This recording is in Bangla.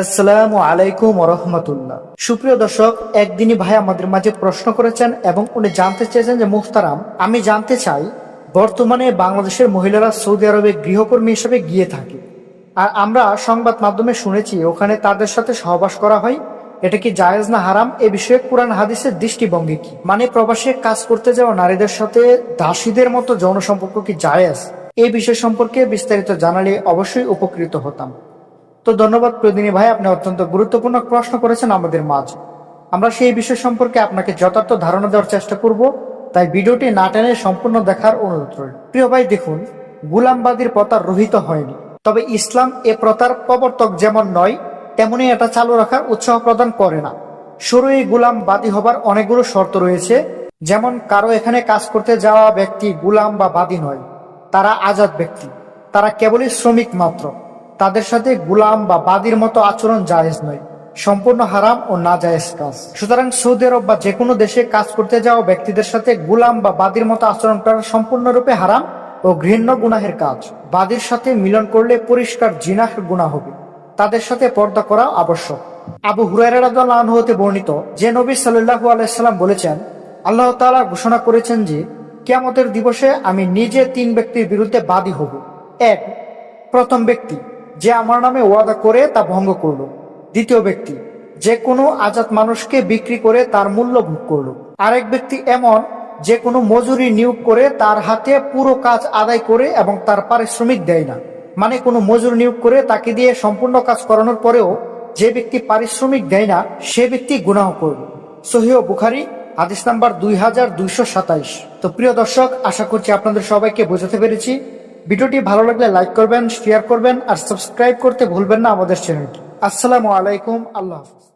আসসালামু আলাইকুম রহমতুল্লাহ। সুপ্রিয় দর্শক, একদিনই ভাই আমাদের মাঝে প্রশ্ন করেছেন এবং উনি জানতে চেয়েছেন যে মুখতারাম আমি জানতে চাই, বর্তমানে বাংলাদেশের মহিলারা সৌদি আরবে গৃহকর্মী হিসেবে গিয়ে থাকে। আর আমরা সংবাদ মাধ্যমে শুনেছি, ওখানে তাদের সাথে সহবাস করা হয়। এটা কি জায়েজ না হারাম? এ বিষয়ে কোরআন হাদিসের দৃষ্টিভঙ্গি কি? মানে প্রবাসে কাজ করতে যাওয়া নারীদের সাথে দাসীদের মতো যৌন সম্পর্ক কি জায়েজ? এই বিষয় সম্পর্কে বিস্তারিত জানালে অবশ্যই উপকৃত হতাম। তো ধন্যবাদ প্রদিনী ভাই, আপনি অত্যন্ত গুরুত্বপূর্ণ প্রশ্ন করেছেন আমাদের মাঝে। আমরা সেই বিষয় সম্পর্কে আপনাকে যথার্থ ধারণা দেওয়ার চেষ্টা করব, তাই ভিডিওটি না টেনে সম্পূর্ণ দেখার অনুরোধ রইল। প্রিয় ভাই, দেখুন, গুলামবাদীর প্রথা রহিত হয়নি। তবে ইসলাম এ প্রথার প্রবর্তক যেমন নয়, তেমনি এটা চালু রাখার উৎসাহ প্রদান করে না। শুরু এই গুলামবাদী হবার অনেকগুলো শর্ত রয়েছে, যেমন কারও এখানে কাজ করতে যাওয়া ব্যক্তি গুলাম বা বাদী নয়, তারা আজাদ ব্যক্তি, তারা কেবলই শ্রমিক মাত্র। তাদের সাথে গুলাম বা বাদির মতো আচরণ জায়েজ নয়। সম্পূর্ণ হারাম ও না জায়েজ কাজ। সুতরাং সৌদি আরব বা যে কোনো দেশে কাজ করতে যাওয়া ব্যক্তিদের সাথে গুলাম বা বাদির মতো আচরণ করা সম্পূর্ণরূপে হারাম ও ঘৃণ্য গুনাহের কাজ। বাদীর সাথে মিলন করলে পরিষ্কার জিনাহের গুণা হবে। তাদের সাথে পর্দা করা আবশ্যক। আবু হুরাইরা হতে বর্ণিত, যে নবী সাল্লাহু আলাইসাল্লাম বলেছেন, আল্লাহ তাআলা ঘোষণা করেছেন যে, কিয়ামতের দিবসে আমি নিজে তিন ব্যক্তির বিরুদ্ধে বাদী হব। এক, প্রথম ব্যক্তি যে আমার নামে ওয়াদা করে তা ভঙ্গ করল। দ্বিতীয় ব্যক্তি, যে কোনো আজাদ মানুষকে বিক্রি করে তার মূল্য ভোগ করল। আরেক ব্যক্তি এমন, যে কোনো মজুরি নিয়োগ করে তার হাতে পুরো কাজ আদায় করে এবং তার পারিশ্রমিক দেয় না। মানে কোনো মজুর নিয়োগ করে তাকে দিয়ে সম্পূর্ণ কাজ করানোর পরেও যে ব্যক্তি পারিশ্রমিক দেয় না, সে ব্যক্তি গুনাহ করবে। সহিহ বুখারি, হাদিস নাম্বার দুই হাজার দুইশো সাতাইশ। তো প্রিয় দর্শক, আশা করছি আপনাদের সবাইকে বোঝাতে পেরেছি। ভিডিওটি ভালো লাগলে লাইক করবেন শেয়ার করবেন আর সাবস্ক্রাইব করতে ভুলবেন না আমাদের চ্যানেলটি আসসালামু আলাইকুম, আল্লাহ হাফিজ।